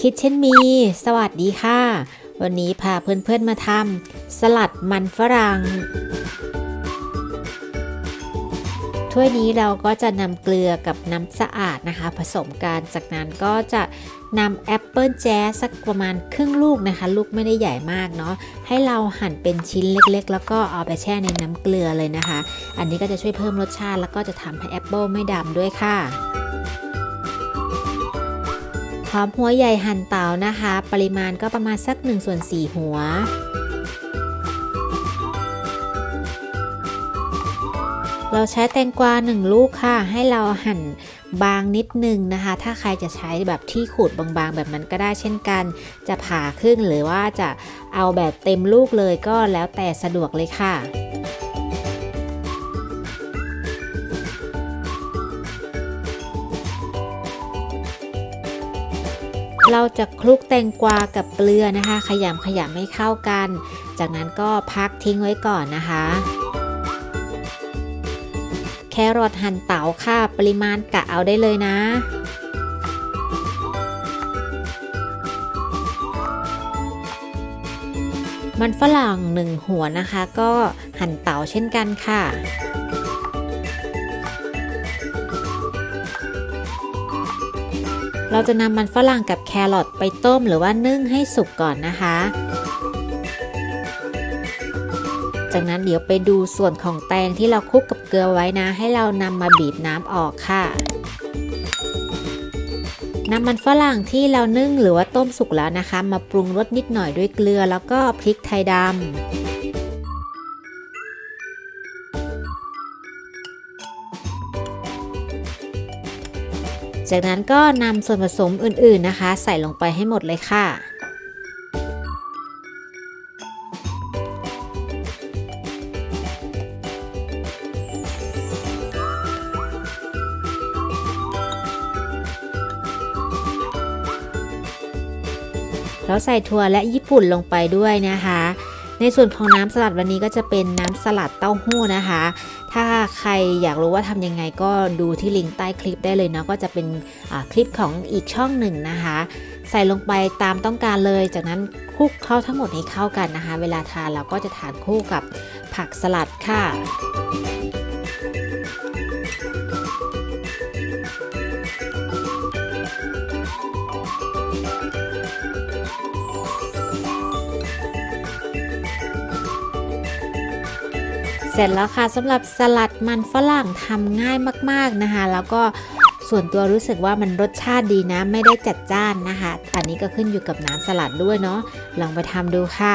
คิดเช่นมี สวัสดีค่ะ วันนี้พาเพื่อนๆมาทำสลัดมันฝรั่ง ถ้วยนี้เราก็จะนำเกลือกับน้ำสะอาดนะคะ ผสมกัน จากนั้นก็จะนำแอปเปิลแจ๊สสักประมาณครึ่งลูกนะคะ ลูกไม่ได้ใหญ่มากเนาะให้เราหั่นเป็นชิ้นเล็กๆ แล้วก็เอาไปแช่ในน้ำเกลือเลยนะคะ อันนี้ก็จะช่วยเพิ่มรสชาติแล้วก็จะทำให้แอปเปิลไม่ดำด้วยค่ะ หอมหัวใหญ่หั่นเตานะคะ ปริมาณก็ประมาณสัก1ส่วน4หัวเราใช้แตงกวา1ลูกค่ะ ให้เราหั่นบางนิดนึงนะคะ ถ้าใครจะใช้แบบที่ขูดบางๆ แบบนั้นก็ได้เช่นกัน จะผ่าครึ่งหรือว่าจะเอาแบบเต็มลูกเลยก็แล้วแต่สะดวกเลยค่ะ เราจะคลุกแตงกวากับเกลือนะคะ ขยำขยำให้เข้ากัน จากนั้นก็พักทิ้งไว้ก่อนนะคะ แครอทหั่นเต๋าค่ะปริมาณกะเอาได้เลยนะมันฝรั่งหนึ่งหัวนะคะ ก็หั่นเต๋าเช่นกันค่ะ เราจะนำมันฝรั่งกับแครอทไปต้มหรือว่านึ่งให้สุกก่อนนะคะ จากนั้นเดี๋ยวไปดูส่วนของแตงที่เราคลุกกับเกลือไว้นะ ให้เรานำมาบีบน้ำออกค่ะนำมันฝรั่งที่เรานึ่งหรือว่าต้มสุกแล้วนะคะ มาปรุงรสนิดหน่อยด้วยเกลือแล้วก็พริกไทยดำ จากนั้นก็นำส่วนผสมอื่นๆนะคะ ใส่ลงไปให้หมดเลยค่ะแล้วใส่ถั่วและญี่ปุ่นลงไปด้วยนะคะ ในส่วนของน้ำสลัดวันนี้ก็จะเป็นน้ำสลัดเต้าหู้นะคะ ถ้าใครอยากรู้ว่าทำยังไงก็ดูที่ลิงก์ใต้คลิปได้เลยเนาะก็จะเป็นคลิปของอีกช่องหนึ่งนะคะ ใส่ลงไปตามต้องการเลย จากนั้นคลุกเข้าทั้งหมดให้เข้ากันนะคะ เวลาทานเราก็จะทานคู่กับผักสลัดค่ะ สร็จแล้วค่ะสำหรับสลัดมันฝรั่งทำง่ายมากๆนะคะ แล้วก็ส่วนตัวรู้สึกว่ามันรสชาติดีนะ ไม่ได้จัดจ้านนะคะอันนี้ก็ขึ้นอยู่กับน้ำสลัดด้วยเนาะลองไปทำดูค่ะ